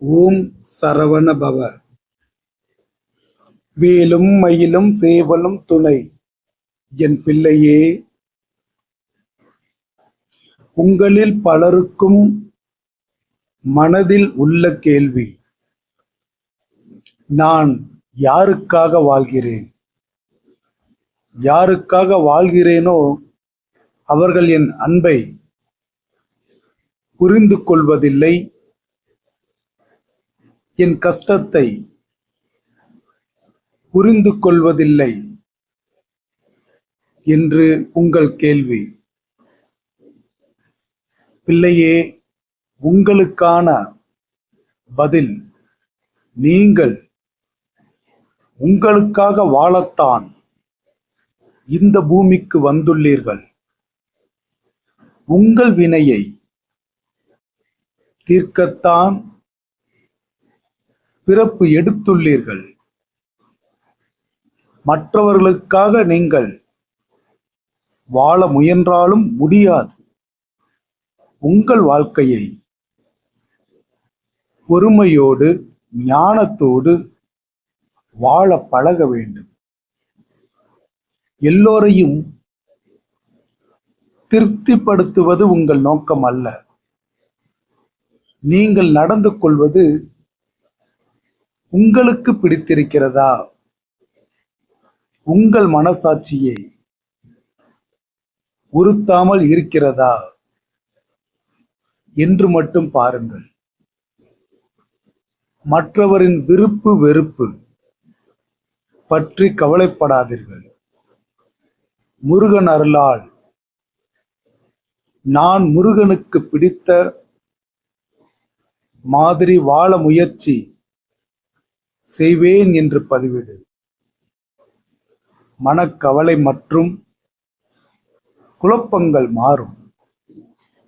ஓம் சரவண பவ வேலும் மயிலும் சேவலும் துணை. என் பிள்ளையே உங்களில் பலருக்கும் மனதில் உள்ள கேள்வி. நான் யாருக்காக வாழ்கிறேன்? யாருக்காக வாழ்கிறேனோ அவர்கள் என் அன்பை புரிந்து கொள்வதில்லை. என் கஷ்டத்தை புரிந்து கொள்வதில்லை என்று உங்கள் கேள்வி. பிள்ளையே உங்களுக்கான பதில் நீங்கள் உங்களுக்காக வாழத்தான் இந்த பூமிக்கு வந்துள்ளீர்கள். உங்கள் வினையை தீர்க்கத்தான் பிறப்பு எடுத்துள்ளீர்கள். மற்றவர்களுக்காக நீங்கள் வாழ முயன்றாலும் முடியாது. உங்கள் வாழ்க்கையை பொறுமையோடு ஞானத்தோடு வாழ பழக வேண்டும். எல்லோரையும் திருப்திப்படுத்துவது உங்கள் நோக்கம் அல்ல நீங்கள் நடந்து கொள்வது உங்களுக்கு பிடித்திருக்கிறதா? உங்கள் மனசாட்சியை உறுத்தாமல் இருக்கிறதா? என்று மட்டும் பாருங்கள். மற்றவரின் விருப்பு வெறுப்பு பற்றி கவலைப்படாதீர்கள். முருகன் அருளால் நான் முருகனுக்கு பிடித்த மாதிரி வாழ முயற்சி செய்வேன் என்று பதிவிடு. மனக்கவலை மற்றும் குழப்பங்கள் மாறும்.